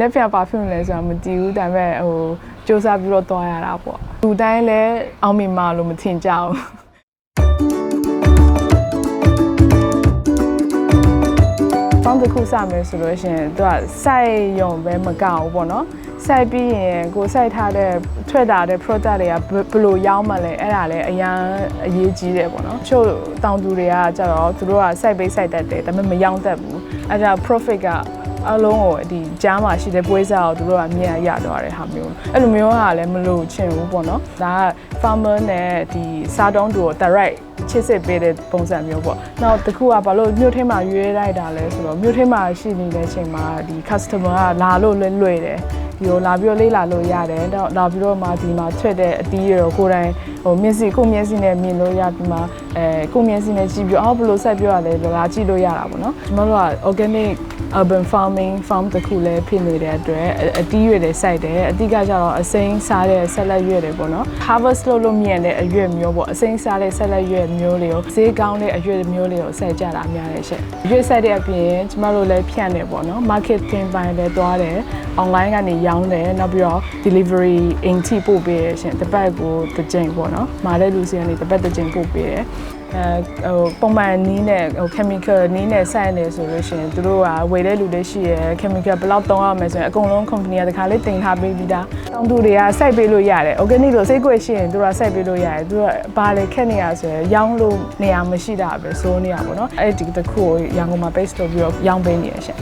နက်ပြန်ပါဖျွန်လဲဆိုတာမတည်ဘူးဒါပေမဲ့ဟိုစူးစမ်းပြီးတော့တွားရတာပေါ့လူတိုင်းလည်းအောင်မြင်မှာလို့မထင်ကြဘူးပေါင်းတစ်ခုစမယ်ဆိုလို့ရှိရင်သူကစိုက်ရုံပဲမကောက်ဘူးပေါ့နော်စိုက်ပြီးရင်ကိုစိုက်ထားတဲ့ထွက်တာတဲ့ product တွေကဘယ်ဘယ်လိုရောင်းမလဲအဲ့ဒါလည်းအရန်အရေးကြီးတယ်ပေါ့နော်ချို့တောင်သူတွေကကြတော့သူတို့ကစိုက်ပေးစိုက်တတ်တယ်ဒါပေမဲ့မရောင်းတတ်ဘူးအဲ့ဒါ profit က အလုံးကိုဒီကြားမှာရှိတဲ့ပွဲစားကိုသူတို့ကမြင်ရရတော့တဲ့ဟာမျိုးအဲ့လိုမျိုးဟာလည်းမလို့ချင်ဘူးပေါ့နော်ဒါက farmer နဲ့ဒီစားတုံးတူကို direct ချစ်စစ်ပေးတဲ့ပုံစံမျိုးပေါ့နောက်တစ်ခုကဘာလို့မြို့ထဲမှာရွေးလိုက်တာလဲဆိုတော့မြို့ထဲမှာရှိနေတဲ့အချိန်မှာဒီ customer ကလာလို့လွယ်လွယ်တယ်ဒီကိုလာပြီးတော့လေးလာလို့ရတယ်တော့လာပြီးတော့မှဒီမှာထွက်တဲ့အတီးရောကိုယ်တိုင် ဟိုမျက်စိကိုယ်မျက်စိနဲ့မြင်လို့ရပြီးမှအဲကိုယ်မျက်စိနဲ့ကြည့်ပြီးအော်ဘယ်လိုဆက်ပြောရလဲလာကြည့်လို့ရတာပေါ့နော်ကျွန်တော်တို့က organic urban farming farm တစ်ခုလည်းဖြစ်နေတဲ့အတွက်အအတီးရွက်တွေစိုက်တယ်အတိကကျတော့အစိမ်းစားတဲ့ဆက်လက်ရွက်တွေပေါ့နော် harvest လုပ်လို့မြင်တဲ့အရွက်မျိုးပေါ့အစိမ်းစားတဲ့ဆက်လက်ရွက်မျိုးတွေကိုဈေးကောင်းတဲ့အရွက်မျိုးတွေကိုစိုက်ကြတာများတယ်ရှင့်ရွက်စိုက်တဲ့အပြင်ကျမတို့လည်းဖြန့်တယ်ပေါ့နော် marketing ပိုင်းလည်းသွားတယ် online ကနေရောင်းတယ်နောက်ပြီးတော့ delivery အိမ်ထိပို့ပေးရရှင်တစ်ပတ်ကိုတစ်ကြိမ်ပေါ့နော်မာတဲ့လူစီကနေတစ်ပတ်တစ်ကြိမ်ပို့ပေးတယ်အဲဟိုပုံမှန်နီးနဲ့ဟို chemical နီးနဲ့စိုက်နေဆိုလို့ရှိရင်သူတို့ကဝယ်တဲ့လူတွေရှိရယ် chemical ဘယ်လောက်သုံးရမလဲဆိုရင်အကုန်လုံး company ကတခါလေးတင်ထားပေးပြီးသားတောင်သူတွေကစိုက်ပေးလို့ရတယ် organic လို့စိတ်ကွက်ရှိရင်သူတို့ကစိုက်ပေးလို့ရတယ်သူတို့ကဘာလဲခက်နေရဆိုရင်ရောင်းလို့နေရာမရှိတာပဲစိုးနေရပါတော့အဲ့ဒီတစ်ခုကိုရန်ကုန်မှာ base လုပ်ပြီးတော့ရောင်းပေးနေရရှင်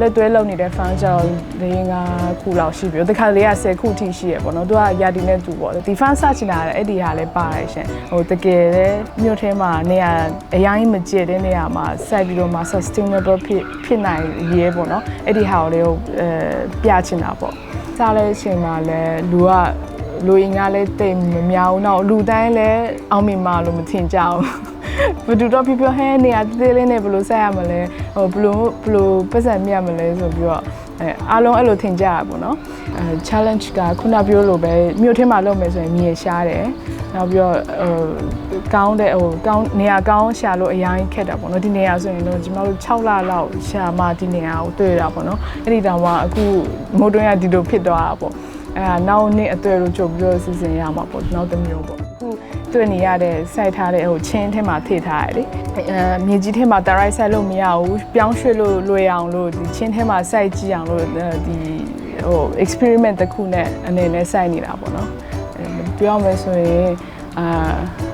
လက်တွဲလုပ်နေတဲ့ fan ကြောင့်၄၅ခုလောက်ရှိပြီ။ဒီခါလေးက10ခုထိရှိရပေါ့နော်။သူကယာတီနဲ့တူပေါ့။ဒီ fan စချင်တာလည်းအဲ့ဒီဟာလည်းပါတယ်ရှင်။ဟိုတကယ်လည်းမြို့ထဲမှာနေရာအရင်မကျတဲ့နေရာမှာစိုက်ပြီးတော့မှ sustainable ဖြစ်ဖြစ်နိုင်ရဲပေါ့နော်။အဲ့ဒီဟာကိုလည်းအဲပြချင်တာပေါ့။စားလဲအချိန်မှာလည်းလူကလူရင်းကလည်းတိတ်မများဘူး။နောက်လူတိုင်းလည်းအောင်မြင်မှာလို့မထင်ကြဘူး။ ဘယ်သူတော့ပြပြဟဲနေရတေးလေးနဲ့ဘယ်လိုဆက်ရမလဲဟိုဘယ်လိုဘယ်လိုပတ်စံမြတ်မလဲဆိုပြီးတော့အဲအားလုံးအဲ့လိုထင်ကြရပါတော့အဲ challenge ကခုနပြောလို့ပဲမြို့ထဲမှာလုပ်မယ်ဆိုရင်မြေရှားတယ်နောက်ပြီးတော့ဟိုကောင်းတဲ့ဟိုကောင်းနေရာကောင်းရှာလို့အရင်ခက်တာပေါ့နော်ဒီနေရာဆိုရင်တော့ကျွန်တော်တို့6လလောက်ရှာမှဒီနေရာကိုတွေ့ရတာပေါ့နော်အဲ့ဒီတောင်မှအခုမိုးတွင်းကဒီလိုဖြစ်သွားတာပေါ့ အဲနောက်နေ့အတွေ့လို့ကြုံပြီးတော့စီစဉ်ရမှာပေါ့နောက်တစ်မျိုးပေါ့အခုတွေ့နေရတဲ့စိုက်ထားတဲ့ဟိုချင်းထဲမှာထိထားရတယ်လေအဲမြေကြီးထဲမှာတရိုက်စိုက်လို့မရဘူးပြောင်းရွှေ့လို့လွယ်အောင်လို့ဒီချင်းထဲမှာစိုက်ကြည့်အောင်လို့ဒီဟို experiment တစ်ခုနဲ့အနေနဲ့စိုက်နေတာပေါ့နော်အဲပြောမယ်ဆိုရင်အာ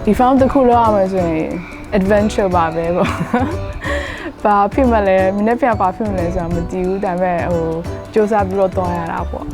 ဒီ farm တစ်ခုလောက်ရမယ်ဆိုရင် adventure ပါပဲပေါ့ဘာဖြစ်မလဲမနေ့ပြန်ပါဖြစ်မလဲဆိုတာမသိဘူးဒါပေမဲ့ဟိုစူးစမ်းပြီးတော့တွားရတာပေါ့